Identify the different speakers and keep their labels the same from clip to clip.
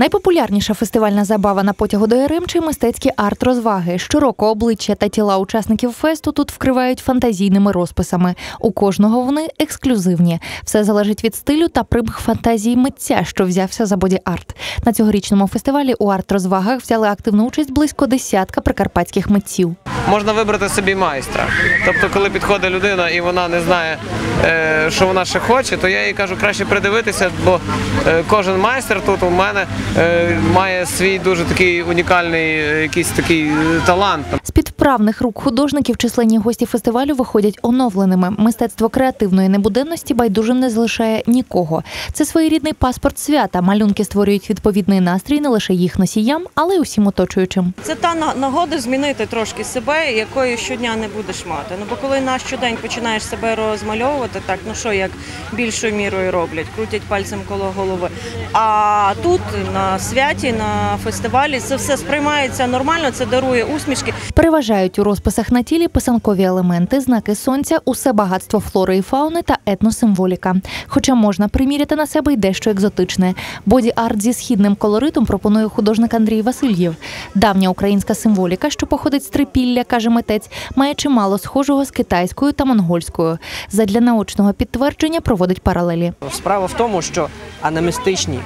Speaker 1: Найпопулярніша фестивальна забава на потягу до Яремчі – мистецькі арт-розваги. Щороку обличчя та тіла учасників фесту тут вкривають фантазійними розписами. У кожного вони ексклюзивні. Все залежить від стилю та примх фантазії митця, що взявся за боді-арт. На цьогорічному фестивалі у арт-розвагах взяли активну участь близько десятка прикарпатських митців.
Speaker 2: Можна вибрати собі майстра. Тобто, коли підходить людина і вона не знає, е, що вона ще хоче, то я їй кажу, краще придивитися, бо е, кожен майстер тут у мене е, має свій дуже такий унікальний якийсь такий талант.
Speaker 1: Вправних рук художників численні гості фестивалю виходять оновленими. Мистецтво креативної небуденності байдужим не залишає нікого. Це своєрідний паспорт свята. Малюнки створюють відповідний настрій не лише їх носіям, але й усім оточуючим.
Speaker 3: Це та нагода змінити трошки себе, якої щодня не будеш мати. Ну бо коли на щодень починаєш себе розмальовувати, так ну що як більшою мірою роблять, крутять пальцем коло голови. А тут на святі, на фестивалі, це все сприймається нормально, це дарує усмішки.
Speaker 1: Переважають у розписах на тілі писанкові елементи, знаки сонця, усе багатство флори і фауни та етносимволіка. Хоча можна приміряти на себе й дещо екзотичне. Боді-арт зі східним колоритом пропонує художник Андрій Васильєв. Давня українська символіка, що походить з трипілля, каже митець, має чимало схожого з китайською та монгольською. Задля наочного підтвердження проводить паралелі.
Speaker 4: Справа в тому, що анемістичні,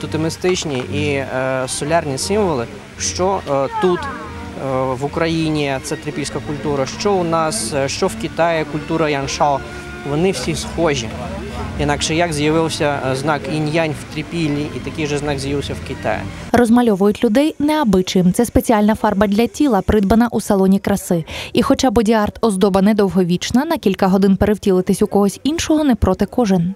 Speaker 4: тотемістичні і е, солярні символи, що е, тут в Україні це трипільська культура, що у нас, е, що в Китаї культура Яншао, вони всі схожі. Інакше як з'явився е, знак інь-янь в трипіллі, і такий же знак з'явився в Китаї.
Speaker 1: Розмальовують людей неабичим. Це спеціальна фарба для тіла, придбана у салоні краси. І хоча боді-арт оздоба недовговічна, на кілька годин перевтілитись у когось іншого не проти кожен.